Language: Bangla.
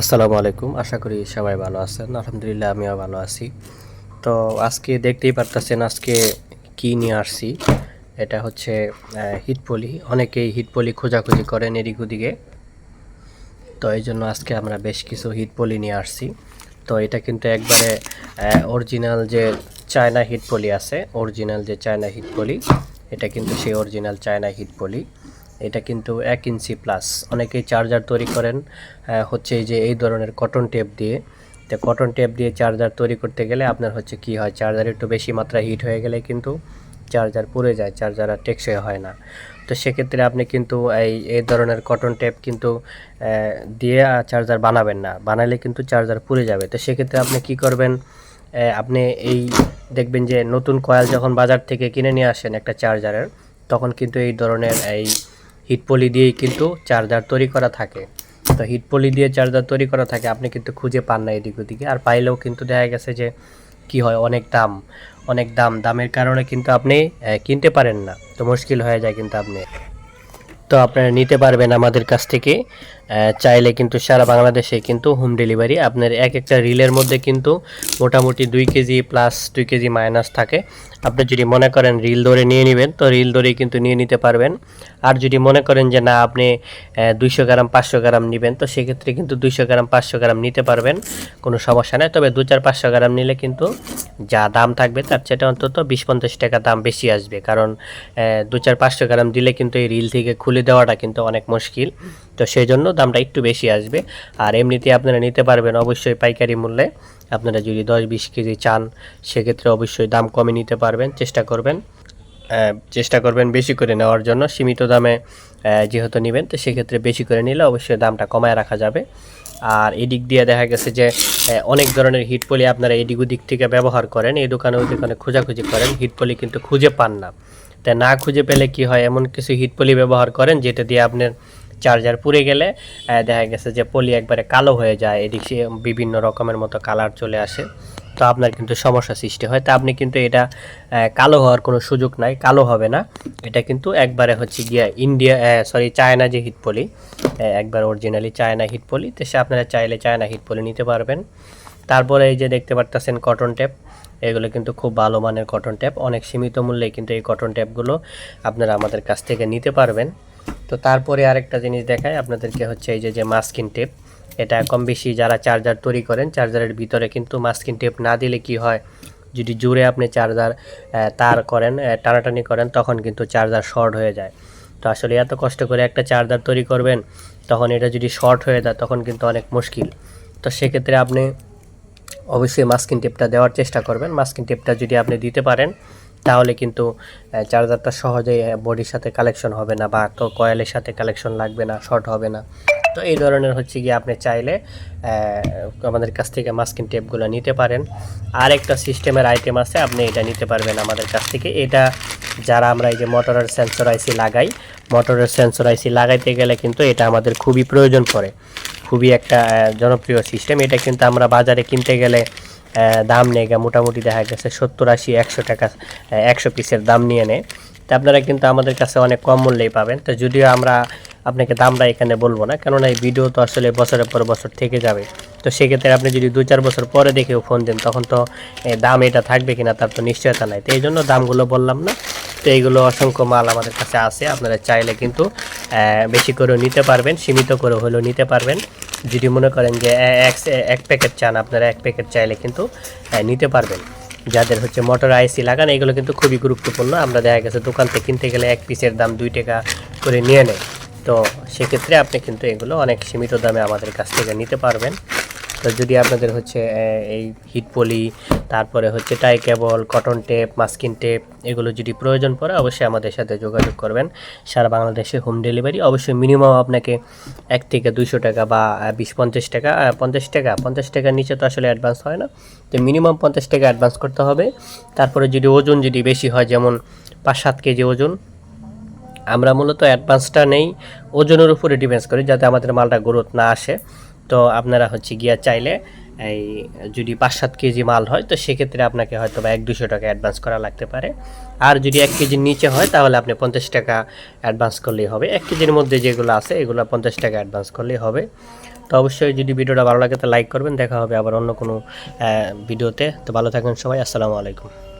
আসসালামু আলাইকুম। আশা করি সবাই ভালো আছেন। আলহামদুলিল্লাহ, আমিও ভালো আছি। তো আজকে দেখতেই পারতেছেন আজকে কি নিয়ে আসছি। এটা হচ্ছে হিটপলি। অনেকেই হিটপলি খোঁজাখুঁজি করেন এদিক ওদিকে। তো এই জন্য আজকে আমরা বেশ কিছু হিটপলি নিয়ে আসছি। তো এটা কিন্তু একবারে অরিজিনাল যে চায়না হিটপলি আছে, অরিজিনাল যে চায়না হিটপলি, এটা কিন্তু সেই অরিজিনাল চায়না হিটপলি। এটা কিন্তু এক ইঞ্চি প্লাস অনেকেই চার্জার তৈরি করেন হচ্ছে যে এই ধরনের কটন টেপ দিয়ে। তো কটন টেপ দিয়ে চার্জার তৈরি করতে গেলে আপনার হচ্ছে কি হয় চার্জার একটু বেশি মাত্রায় হিট হয়ে গেলে কিন্তু চার্জার পুড়ে যায় চার্জার আর টেকসই হয় না। তো সেক্ষেত্রে আপনি কিন্তু এই এই ধরনের কটন টেপ কিন্তু দিয়ে চার্জার বানাবেন না। বানালে কিন্তু চার্জার পুড়ে যাবে। তো সেক্ষেত্রে আপনি কি করবেন আপনি এই দেখবেন যে নতুন কয়েল যখন বাজার থেকে কিনে নিয়ে আসেন একটা চার্জারের তখন কিন্তু এই ধরনের এই হিটপলি দিয়েই কিন্তু চার্জার তৈরি করা থাকে। তো হিটপলি দিয়ে চার্জার তৈরি করা থাকে, আপনি কিন্তু খুঁজে পান না এদিক ওদিকে। আর পাইলেও কিন্তু দেখা গেছে যে কি হয়, অনেক দাম অনেক দাম, দামের কারণে কিন্তু আপনি কিনতে পারেন না। তো মুশকিল হয়ে যায় কিন্তু আপনি। তো আপনারা নিতে পারবেন আমাদের কাছ থেকে। চাইলে কিন্তু সারা বাংলাদেশে কিন্তু হোম ডেলিভারি আপনার এক একটা রিলের মধ্যে কিন্তু মোটামুটি দুই কেজি প্লাস দুই কেজি মাইনাস থাকে। আপনি যদি মনে করেন রিল ধরে নিয়ে নেবেন, তো রিল ধরেই কিন্তু নিয়ে নিতে পারবেন। আর যদি মনে করেন যে না, আপনি দুইশো গ্রাম, পাঁচশো গ্রাম নেবেন, তো সেক্ষেত্রে কিন্তু দুইশো গ্রাম, পাঁচশো গ্রাম নিতে পারবেন। কোনো সমস্যা নেই, তবে দু চার, পাঁচশো গ্রাম নিলে কিন্তু যা দাম থাকবে, তার চেয়ে অন্তত বিশ, পঞ্চাশ টাকা দাম বেশি আসবে। কারণ দু চার, পাঁচশো গ্রাম দিলে কিন্তু এই রিল থেকে খুলে দেওয়াটা কিন্তু অনেক মুশকিল। তো সেই জন্য দামটা একটু বেশি আসবে। আর এমনিতে আপনারা নিতে পারবেন অবশ্যই পাইকারি মূল্যে। আপনারা যদি দশ বিশ কেজি চান, সেক্ষেত্রে অবশ্যই দাম কমে নিতে পারবেন, চেষ্টা করবেন। চেষ্টা করবেন বেশি করে নেওয়ার জন্য। সীমিত দামে যেহেতু নেবেন, তো সেক্ষেত্রে বেশি করে নিলে অবশ্যই দামটা কমায় রাখা যাবে। আর এদিক দিয়ে দেখা গেছে যে অনেক ধরনের হিটপলি আপনারা এদিক ওদিক থেকে ব্যবহার করেন। এই দোকানে ওই দোকানে খোঁজাখুঁজি করেন হিটপলি কিন্তু খুঁজে পান না। তাই না খুঁজে পেলে কি হয়? এমন কিছু হিটপলি ব্যবহার করেন, যেটা দিয়ে আপনার চার্জার পুড়ে গেলে দেখা গেছে যে পলি একবারে কালো হয়ে যায়, এদিকে বিভিন্ন রকমের মতো কালার চলে আসে। তো আপনার কিন্তু সমস্যা সৃষ্টি হয়। তা আপনি কিন্তু এটা কালো হওয়ার কোনো সুযোগ নাই, কালো হবে না। এটা কিন্তু একবারে হচ্ছে গিয়া ইন্ডিয়া সরি চায়না যে হিটপলি একবার অরিজিনালি চায়না হিট পলি, তো সে আপনারা চাইলে চায়না হিট পলি নিতে পারবেন। তারপরে এই যে দেখতে পারতেছেন কটন ট্যাপ এগুলো কিন্তু খুব ভালো মানের কটন ট্যাপ অনেক সীমিত মূল্যে কিন্তু এই কটন ট্যাপগুলো আপনারা আমাদের কাছ থেকে নিতে পারবেন। তো তারপরে আরেকটা জিনিস দেখায় আপনাদেরকে হচ্ছে এই যে যে মাস্কিন টেপ এটা কম বেশি যারা চার্জার তৈরি করেন চার্জারের ভিতরে কিন্তু মাস্কিন টেপ না দিলে কি হয়, যদি জুড়ে আপনি চার্জার তার করেন টানাটানি করেন, তখন কিন্তু চার্জার শর্ট হয়ে যায়। তো আসলে এত কষ্ট করে একটা চার্জার তৈরি করবেন, তখন এটা যদি শর্ট হয়ে যায়, তখন কিন্তু অনেক মুশকিল। তো সেক্ষেত্রে আপনি অবশ্যই মাস্কিন টেপটা দেওয়ার চেষ্টা করবেন। মাস্কিন টেপটা যদি আপনি দিতে পারেন তাহলে কিন্তু চার্জারটা সহজেই বডির সাথে কালেকশন হবে না বা তো কয়েলের সাথে কালেকশন লাগবে না শর্ট হবে না। তো এই ধরনের হচ্ছে গিয়ে আপনি চাইলে আমাদের কাছ থেকে মাস্কিন টেপগুলো নিতে পারেন। আর একটা সিস্টেমের আইটেম আছে, আপনি এটা নিতে পারবেন আমাদের কাছ থেকে। এটা যারা আমরা এই যে মোটরের সেন্সর আইসি লাগাই মোটরের সেন্সর আইসি লাগাইতে গেলে কিন্তু এটা আমাদের খুবই প্রয়োজন পড়ে। খুবই একটা জনপ্রিয় সিস্টেম এটা কিন্তু আমরা বাজারে কিনতে গেলে দাম গা মোটামুটি দেখা গেছে সত্তর আশি, একশো টাকা একশো পিসের দাম নিয়ে নেয়। তো আপনারা কিন্তু আমাদের কাছে অনেক কম মূল্যেই পাবেন। তো যদিও আমরা আপনাকে দামটা এখানে বলব না, কেননা এই ভিডিও তো আসলে বছরের পর বছর থেকে যাবে। তো সেক্ষেত্রে আপনি যদি দু চার বছর পরে দেখেও ফোন দেন, তখন তো দাম এটা থাকবে কিনা তার তো নিশ্চয়তা নাই। তো এই জন্য দামগুলো বললাম না। তো এইগুলো অসংখ্য মাল আমাদের কাছে আছে, আপনারা চাইলে কিন্তু বেশি করেও নিতে পারবেন, সীমিত করে হলেও নিতে পারবেন। যদি মনে করেন যে এক এক প্যাকেট চান, আপনারা এক প্যাকেট চাইলে কিন্তু নিতে পারবেন। যাদের হচ্ছে মোটর আইসি লাগান, এগুলো কিন্তু খুবই গুরুত্বপূর্ণ। আমরা দেখা গেছে দোকান থেকে কিনতে গেলে এক পিসের দাম দুই টাকা করে নিয়ে নেয়। তো সেক্ষেত্রে আপনি কিন্তু এগুলো অনেক সীমিত দামে আমাদের কাছ থেকে নিতে পারবেন। যদি আপনাদের হচ্ছে এই হিট পলি তারপরে হচ্ছে tie cable cotton tape masking tape এগুলো যদি প্রয়োজন পড়ে, অবশ্যই আমাদের সাথে যোগাযোগ করবেন। সারা বাংলাদেশে হোম ডেলিভারি অবশ্যই মিনিমাম আপনাকে এক থেকে দুশো টাকা বা বিশ, পঞ্চাশ টাকা পঞ্চাশ টাকা, পঞ্চাশ টাকার নিচে তো আসলে অ্যাডভান্স হয় না। তো মিনিমাম পঞ্চাশ টাকা অ্যাডভান্স করতে হবে। তারপরে যদি ওজন যদি বেশি হয়, যেমন পাঁচ, সাত কেজি ওজন, আমরা মূলত অ্যাডভান্সটা নেই। ওজনের উপরে ডিপেন্ডস করি, যাতে আমাদের মালটা গ্রোথ না আসে। তো আপনারা হচ্ছে গিয়া চাইলে এই যদি পাঁচ সাত কেজি মাল হয়, তো সেক্ষেত্রে আপনাকে হয়তো বা এক দুশো টাকা অ্যাডভান্স করা লাগতে পারে। আর যদি এক কেজির নিচে হয়, তাহলে আপনি পঞ্চাশ টাকা অ্যাডভান্স করলেই হবে। এক কেজির মধ্যে যেগুলো আছে, এগুলো পঞ্চাশ টাকা অ্যাডভান্স করলেই হবে। তো অবশ্যই যদি ভিডিওটা ভালো লাগে, তো লাইক করবেন। দেখা হবে আবার অন্য কোনো ভিডিওতে। তো ভালো থাকবেন সবাই। আসসালামু আলাইকুম।